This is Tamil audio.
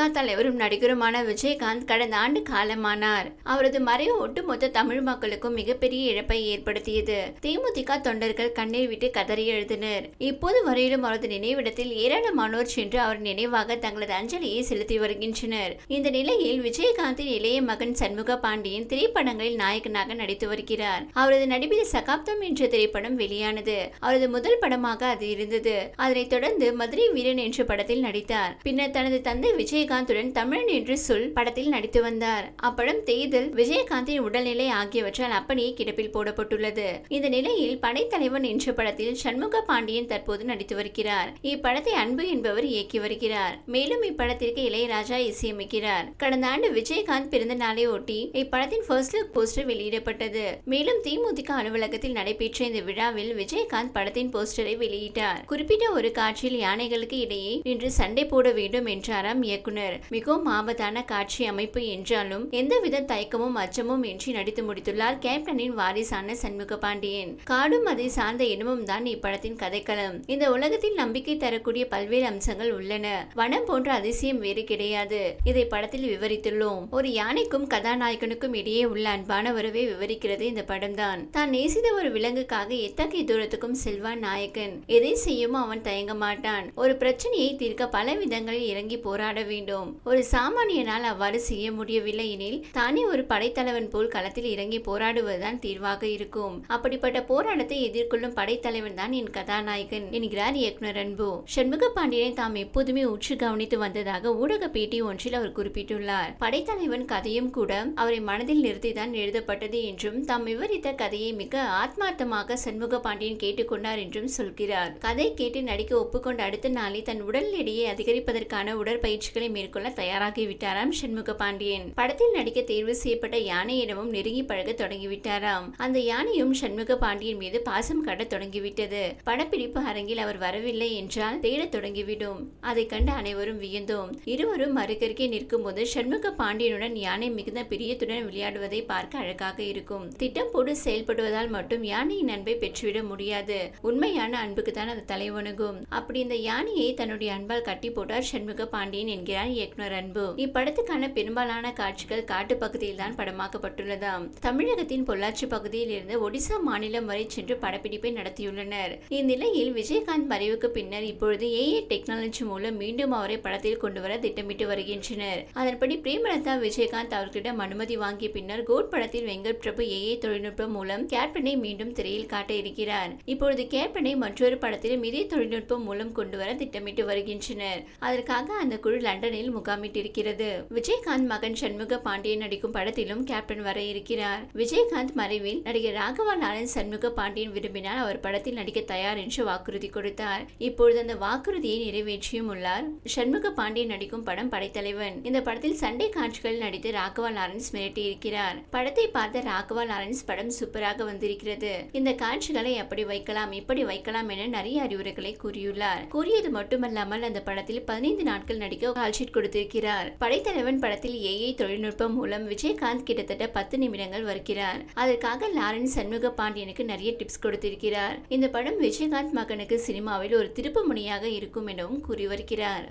திமுக தலைவரும் நடிகருமான விஜயகாந்த் கடந்த ஆண்டு காலமானார். அவரது மறைவு ஒட்டுமொத்த தமிழ் மக்களுக்கும் மிகப்பெரிய இழப்பை ஏற்படுத்தியது. தேமுதிக தொண்டர்கள் கண்ணீர் விட்டு கதறி எழுதினர். இப்போது வரையிலும் அவரது நினைவிடத்தில் ஏராளமானோர் சென்று அவர் நினைவாக தங்களது அஞ்சலியை செலுத்தி வருகின்றனர். இந்த நிலையில் விஜயகாந்தின் இளைய மகன் சண்முக பாண்டியன் திரைப்படங்களில் நாயகனாக நடித்து வருகிறார். அவரது நடிப்பில் சகாப்தம் என்ற திரைப்படம் வெளியானது. அவரது முதல் படமாக அது இருந்தது. அதனைத் தொடர்ந்து மதுரை வீரன் என்ற படத்தில் நடித்தார். பின்னர் தனது தந்தை விஜயகாந்துடன் தமிழன் என்று சொல் படத்தில் நடித்து வந்தார். அப்படம் தேர்தல் விஜயகாந்தின் உடல்நிலை ஆகியவற்றால் அப்படியே கிடப்பில் போடப்பட்டுள்ளது. இந்த நிலையில் படைத்தலைவன் என்ற படத்தில் சண்முக பாண்டியன் தற்போது நடித்து வருகிறார். இப்படத்தை அன்பு என்பவர் இயக்கி வருகிறார். மேலும் இப்படத்திற்கு இளையராஜா இசையமைக்கிறார். கடந்த ஆண்டு விஜயகாந்த் பிறந்த நாளை ஒட்டி இப்படத்தின் ஃபர்ஸ்ட் லுக் போஸ்டர் வெளியிடப்பட்டது. மேலும் திமுக அலுவலகத்தில் நடைபெற்ற இந்த விழாவில் விஜயகாந்த் படத்தின் போஸ்டரை வெளியிட்டார். குறிப்பிட்ட ஒரு காட்சியில் யானைகளுக்கு இடையே நின்று சண்டை போட வேண்டும் என்றாராம் இயக்குனர் மிகவும் ஆபத்தான காட்சி அமைப்பு என்றாலும் எந்தவித தயக்கமும் அச்சமும் இன்றி நடித்து முடித்துள்ளார் கேப்டனின் வாரிசான சண்முக பாண்டியன். காடும் அதை சார்ந்த இனமும் தான் இப்படத்தின் கதைக்களம். இந்த உலகத்தில் நம்பிக்கை தரக்கூடிய பல்வேறு அம்சங்கள் உள்ளன. வனம் போன்ற அதிசயம் வேறு கிடையாது. இதை படத்தில் விவரித்துள்ளோம். ஒரு யானைக்கும் கதாநாயகனுக்கும் இடையே உள்ள அன்பான உறவை விவரிக்கிறது இந்த படம் தான் தான் நேசித்த ஒரு விலங்குக்காக எத்தகைய தூரத்துக்கும் செல்வான் நாயகன்? எதை செய்யுமோ அவன் தயங்க மாட்டான். ஒரு பிரச்சனையை தீர்க்க பல விதங்களில் இறங்கி போராட வேண்டும். வேண்டும். ஒரு சாமானியனால் அவ்வாறு செய்ய முடியவில்லை எனில் தானே ஒரு படைத்தலைவன் போல் களத்தில் இறங்கி போராடுவதுதான் தீர்வாக இருக்கும். அப்படிப்பட்ட போராட்டத்தை எதிர்கொள்ளும் படைத்தலைவன் தான் என் கதாநாயகன் என்கிறார் இயக்குனர் அன்பு. சண்முக பாண்டியனை தாம் எப்போதுமே உற்று கவனித்து வந்ததாக ஊடக பேட்டி ஒன்றில் அவர் குறிப்பிட்டுள்ளார். படைத்தலைவன் கதையும் கூட அவரை மனதில் நிறுத்திதான் எழுதப்பட்டது என்றும் தாம் விவரித்த கதையை மிக ஆத்மார்த்தமாக சண்முக பாண்டியன் கேட்டுக்கொண்டார் என்றும் சொல்கிறார். கதை கேட்டு நடிக்க ஒப்புக்கொண்ட அடுத்த நாளே தன் உடல் எடையை அதிகரிப்பதற்கான உடற்பயிற்சிகளை மேற்கொள்ள தயாராகிவிட்டாராம் சண்முக பாண்டியன் படத்தில் நடிக்க தேர்வு செய்யப்பட்ட யானையிடமும் நெருங்கி பழக தொடங்கிவிட்டாராம். அந்த யானையும் சண்முக பாண்டியன் மீது பாசம் காட்ட தொடங்கிவிட்டது. படப்பிடிப்பு அரங்கில் அவர் வரவில்லை என்றால் தேடத் தொடங்கிவிடும். அதை கண்டு அனைவரும் வியந்தோம். இருவரும் மறுக்கருகே நிற்கும் போது சண்முக பாண்டியனுடன் யானை மிகுந்த பிரியத்துடன் விளையாடுவதை பார்க்க அழகாக இருக்கும். திட்டம் போட்டு செயல்படுவதால் மட்டும் யானையின் அன்பை பெற்றுவிட முடியாது. உண்மையான அன்புக்கு தான் அது தலைவணுகும் அப்படி இந்த யானையை தன்னுடைய அன்பால் கட்டி போட்டார் சண்முக பாண்டியன் என்கிறார் இயக்குனர் அன்பு. இப்படத்துக்கான பெரும்பாலான காட்சிகள் காட்டு பகுதியில் தான் படமாக்கப்பட்டுள்ளது. தமிழகத்தின் பொள்ளாச்சி பகுதியில் இருந்து ஒடிசா மாநிலம் வரை சென்று படப்பிடிப்பை நடத்தியுள்ளனர். இந்நிலையில் விஜயகாந்த் மறைவுக்கு பின்னர் இப்பொழுது ஏஏ டெக்னாலஜி மூலம் மீண்டும் அவரை படத்தில் கொண்டு வர திட்டமிட்டு வருகின்றனர். அதன்படி பிரேமலதா விஜயகாந்த் அவர்களிடம் அனுமதி வாங்கிய பின்னர் கோட் படத்தில் வெங்கட் பிரபு ஏஏ தொழில்நுட்பம் மூலம் கேப்டனை மீண்டும் திரையில் காட்ட இருக்கிறார். இப்பொழுது கேப்டனை மற்றொரு படத்திலும் இதே தொழில்நுட்பம் மூலம் கொண்டு வர திட்டமிட்டு வருகின்றனர். அதற்காக அந்த குழு லண்டனில் முகாமிட்டிருக்கிறது. விஜயகாந்த் மகன் சண்முக பாண்டியன் நடிக்கும் படத்திலும் கேப்டன் வர இருக்கிறார். விஜயகாந்த் மறைவில் நடிகர் ராகவா நாராயண் சண்முக பாண்டியன் விரும்பினால் அவர் படத்தில் நடிக்க தயார் என்று வாக்குறுதி கொடுத்தார். இப்பொழுது அந்த வாக்குறுதியை நிறைவேற்றியும் உள்ளார். சண்முக பாண்டியன் நடிக்கும் படம் படைத்தலைவன். இந்த படத்தில் சண்டை காட்சிகளில் நடித்து ராகவா லாரன்ஸ் மிரட்டி இருக்கிறார். படத்தை பார்த்த ராகவா லாரன்ஸ் படம் சூப்பராக வந்திருக்கிறது. இந்த காட்சிகளை அப்படி வைக்கலாம் இப்படி வைக்கலாம் என நிறைய அறிவுரைகளை கூறியுள்ளார். கூறியது மட்டுமல்லாமல் அந்த படத்தில் பதினைந்து நாட்கள் நடிக்க ட்வீட் கொடுத்திருக்கிறார். படைத்தலைவன் படத்தில் ஏஐ தொழில்நுட்பம் மூலம் விஜயகாந்த் கிட்டத்தட்ட பத்து நிமிடங்கள் வருகிறார். அதற்காக லாரன்ஸ் சண்முக பாண்டியனுக்கு நிறைய டிப்ஸ் கொடுத்திருக்கிறார். இந்த படம் விஜயகாந்த் மகனுக்கு சினிமாவில் ஒரு திருப்பு முனையாக இருக்கும் எனவும் கூறி வருகிறார்.